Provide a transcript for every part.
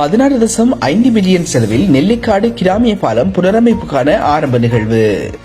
பதினாறு தசம் ஐந்து மில்லியன் செலவில் நெல்லிக்காடு கிராமிய பாலம் புனரமைப்புக்கான ஆரம்ப நிகழ்வு.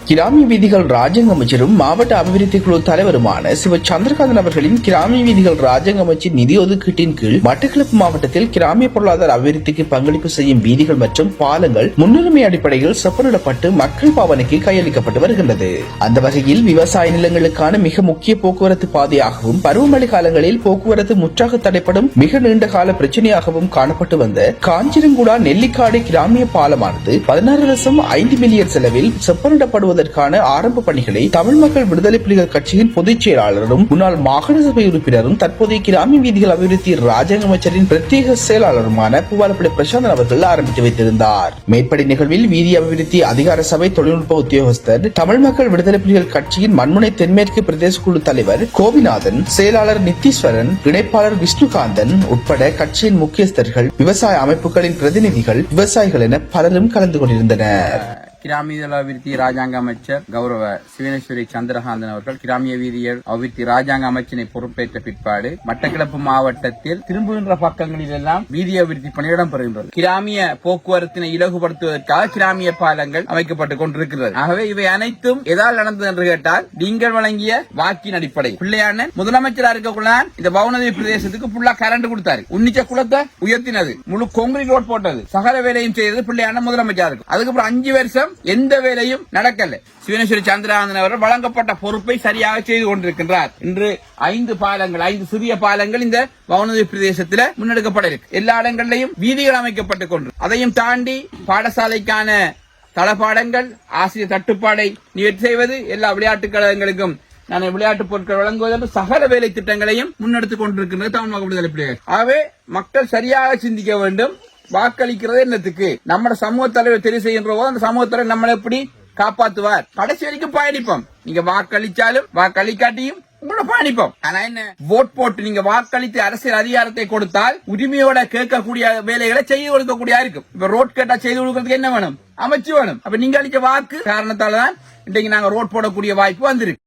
கிராமிய வீதிகள் ராஜ்யங்க அமைச்சரும் மாவட்ட அபிவிருத்தி குழு தலைவருமான சிவ சந்திரகாந்தன் அவர்களின் கிராமிய வீதிகள் ராஜ்யங்க அமைச்சர் நிதி ஒதுக்கீட்டின் கீழ் மட்டக்களப்பு மாவட்டத்தில் கிராமிய பொருளாதார அபிவிருத்திக்கு பங்களிப்பு செய்யும் வீதிகள் மற்றும் பாலங்கள் முன்னுரிமை அடிப்படையில் செப்பனிடப்பட்டு மக்கள் பாவனைக்கு கையளிக்கப்பட்டு வருகின்றது. அந்த வகையில் விவசாய நிலங்களுக்கான மிக முக்கிய போக்குவரத்து பாதையாகவும் பருவமழை காலங்களில் போக்குவரத்து முற்றாக தடைப்படும் மிக நீண்ட கால பிரச்சனையாகவும் காணப்பட்டு வந்த காஞ்சிரங்குடா நெல்லிக்காடு கிராமிய பாலமானது பதினாறு லட்சம் ஐந்து மில்லியன் செலவில் செப்பனிடப்படுவதற்கான ஆரம்ப பணிகளை தமிழ் மக்கள் விடுதலை புலிகள் கட்சியின் பொதுச் செயலாளரும் முன்னாள் மாகாண சபை உறுப்பினரும் தற்போதைய கிராமிய வீதிகள் அபிவிருத்தி ராஜாங்க அமைச்சரின் பிரத்யேக செயலாளருமான பூவாலப்பள்ளி பிரசாந்தன் அவர்கள் ஆரம்பித்து வைத்திருந்தார். மேற்படி நிகழ்வில் வீதி அபிவிருத்தி அதிகார சபை தொழில்நுட்ப உத்தியோகஸ்தர் தமிழ் மக்கள் விடுதலை புலிகள் கட்சியின் மண்முனை தென்மேற்கு பிரதேச குழு தலைவர் கோபிநாதன் செயலாளர் நித்தீஸ்வரன் இணைப்பாளர் விஷ்ணுகாந்தன் உட்பட கட்சியின் முக்கியஸ்தர்கள் விவசாய அமைப்புகளின் பிரதிநிதிகள் விவசாயிகள் என பலரும் கலந்து கொண்டிருந்தனர். கிராமிய அபிவிருத்தி ராஜாங்க அமைச்சர் கௌரவ சிவனேஸ்வரி சந்திரகாந்தன் அவர்கள் கிராமிய வீதியல் அபிவிருத்தி ராஜாங்க அமைச்சினை பொறுப்பேற்ற பிற்பாடு மட்டக்களப்பு மாவட்டத்தில் திரும்புகின்ற பக்கங்களில் எல்லாம் வீதி அபிவிருத்தி பணி இடம்பெறுகின்றது கிராமிய போக்குவரத்தினை இலகுபடுத்துவதற்காக கிராமிய பாலங்கள் அமைக்கப்பட்டுக் கொண்டிருக்கிறது ஆகவே இவை அனைத்தும் எதால் நடந்தது என்று கேட்டால் நீங்கள் வழங்கிய வாக்கின் அடிப்படை பிள்ளையான முதலமைச்சரா இருக்கக்குள்ள இந்த பவுனதி பிரதேசத்துக்கு புள்ளா கரண்ட் கொடுத்தாரு. உன்னிச்ச குளத்தை உயர்த்தினது முழு கொங்கிரீட் ரோட் போட்டது. சகல வேலையும் செய்தது பிள்ளையான முதலமைச்சர் அதுக்கப்புறம் அஞ்சு வருஷம் எந்த வேலையும் நடக்கல. சிவனேஸ்வரி சந்திரகாந்தன் அவர்கள் வழங்கப்பட்ட பொறுப்பை சரியாக செய்து கொண்டிருக்கின்றார். இன்று ஐந்து பாலங்கள் ஐந்து சிறிய பாலங்கள் இந்த வவுனதி பிரதேசத்தில் முன்னெடுக்கப்பட இருக்கு. எல்லா இடங்களிலையும் வீதிகள் அமைக்கப்பட்டுக் கொண்டு அதையும் தாண்டி பாடசாலைக்கான தளபாடங்கள் ஆசிரியர் தட்டுப்பாடை நிவர்த்தி செய்வது எல்லா விளையாட்டு கழகங்களுக்கும் நான் விளையாட்டு பொருட்கள் வழங்குவதற்கு சகல வேலை திட்டங்களையும் முன்னெடுத்துக் கொண்டிருக்கின்றது தமிழ் விடுதலை பிள்ளைகள் ஆகவே மக்கள் சரியாக சிந்திக்க வேண்டும். வாக்களிக்கிறது என்னத்துக்கு? நம்ம சமூக தலைவர் தெரிவு செய்கின்ற போது அந்த சமூக தலைவர் நம்மளை எப்படி காப்பாத்துவார்? கடைசி வரைக்கும் பயணிப்போம். நீங்க வாக்களிச்சாலும் வாக்களிக்காட்டியும் உங்களோட பயணிப்போம். ஆனா என்ன? ஓட் போட்டு நீங்க வாக்களித்து அரசியல் அதிகாரத்தை கொடுத்தால் உரிமையோட கேட்கக்கூடிய வேலைகளை செய்து கொடுக்கக்கூடிய இருக்கும். இப்ப ரோட் கேட்டா செய்து கொடுக்கறதுக்கு என்ன வேணும்? அமைச்சு வேணும். அப்ப நீங்க அளிச்ச வாக்கு காரணத்தால தான் இன்றைக்கு நாங்க ரோட் போடக்கூடிய வாய்ப்பு வந்திருக்கு.